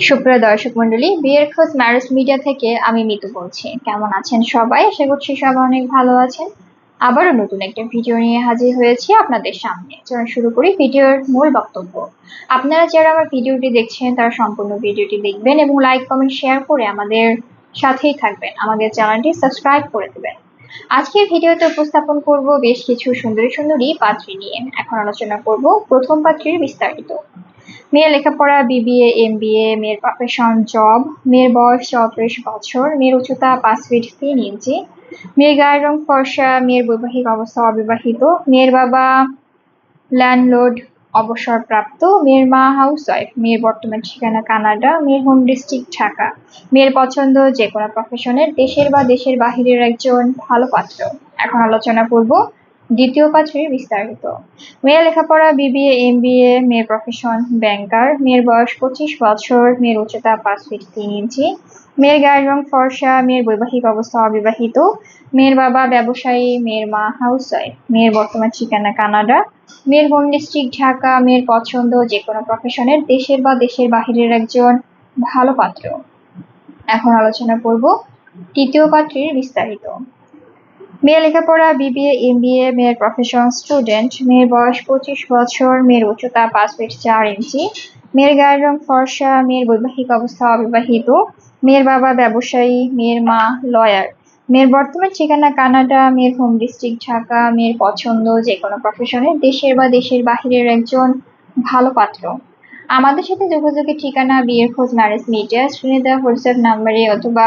সুপ্রিয় দর্শক মন্ডলী বিয়ের খোঁজ ম্যারেজ মিডিয়া থেকে আমি মিতু বলছি। কেমন আছেন সবাই? আশা করছি সবাই অনেক ভালো আছেন। আবারও নতুন একটা ভিডিও নিয়ে হাজির হয়েছি আপনাদের সামনে। চলুন শুরু করি ভিডিওর মূল বক্তব্য। আপনারা যারা আমার ভিডিওটি দেখছেন, তারা সম্পূর্ণ ভিডিওটি দেখবেন এবং লাইক, কমেন্ট, শেয়ার করে আমাদের সাথেই থাকবেন। আমাদের চ্যানেলটি সাবস্ক্রাইব করে দেবেন। আজকের ভিডিওতে উপস্থাপন করব বেশ কিছু সুন্দরী সুন্দরী পাত্রী নিয়ে। এখন আলোচনা করব প্রথম পাত্রীর বিস্তারিত। মেয়ের লেখাপড়া বিবিএ এম বিএ মেয়ের প্রফেশন জব মেয়ের বয়স চৌত্রিশ বছর, মেয়ের উচ্চতা পাঁচ ফিট তিন ইঞ্চি, মেয়ের গায়ের রং ফর্সা, মেয়ের বৈবাহিক অবস্থা অবিবাহিত, মেয়ের বাবা ল্যান্ডলোড অবসরপ্রাপ্ত, মেয়ের মা হাউস ওয়াইফ মেয়ের বর্তমান ঠিকানা কানাডা, মেয়ের হোম ডিস্ট্রিক্ট ঢাকা, মেয়ের পছন্দ যে কোনো প্রফেশনের দেশের বা দেশের বাহিরের একজন ভালো পাত্র। এখন আলোচনা করব দ্বিতীয় পাত্রের বিস্তারিত। মেয়ের লেখাপড়া, বিবিএ এম বিএ মেয়ের প্রফেশন ব্যাংকার মেয়ের বয়স পঁচিশ বছর, মেয়ের উচ্চতা পাঁচ ফিট তিন ইঞ্চি মেয়ের গায়ের রং ফর্সা, মেয়ের বৈবাহিক অবস্থা অবিবাহিত, মেয়ের বাবা ব্যবসায়ী, মেয়ের মা হাউস ওয়াইফ মেয়ের বর্তমান ঠিকানা কানাডা, মেয়ের হোম ডিস্ট্রিক্ট ঢাকা, মেয়ের পছন্দ যে কোনো প্রফেশনের দেশের বা দেশের বাহিরের একজন ভালো পাত্র। এখন আলোচনা করব তৃতীয় পাত্রের বিস্তারিত। মেয়ে লেখাপড়া, বিবিএ এম বিএ মেয়ের প্রফেশন স্টুডেন্ট মেয়ের বয়স পঁচিশ বছর, মেয়ের উচ্চতা পাঁচ ফিট চার ইঞ্চি, মেয়ের গায়ের রং ফর্সা, মেয়ের বৈবাহিক অবস্থা অবিবাহিত, মেয়ের বাবা ব্যবসায়ী, মেয়ের মা লয়ার মেয়ের বর্তমান ঠিকানা কানাডা, মেয়ের হোম ডিস্ট্রিক্ট ঢাকা, মেয়ের পছন্দ যে কোনো প্রফেশনে দেশের বা দেশের বাহিরের একজন ভালো পাত্র। আমাদের সাথে যোগাযোগের ঠিকানা বিয়ের খোঁজ ম্যারেজ মিডিয়া স্ক্রিনে দেওয়া হোয়াটসঅ্যাপ নাম্বারে অথবা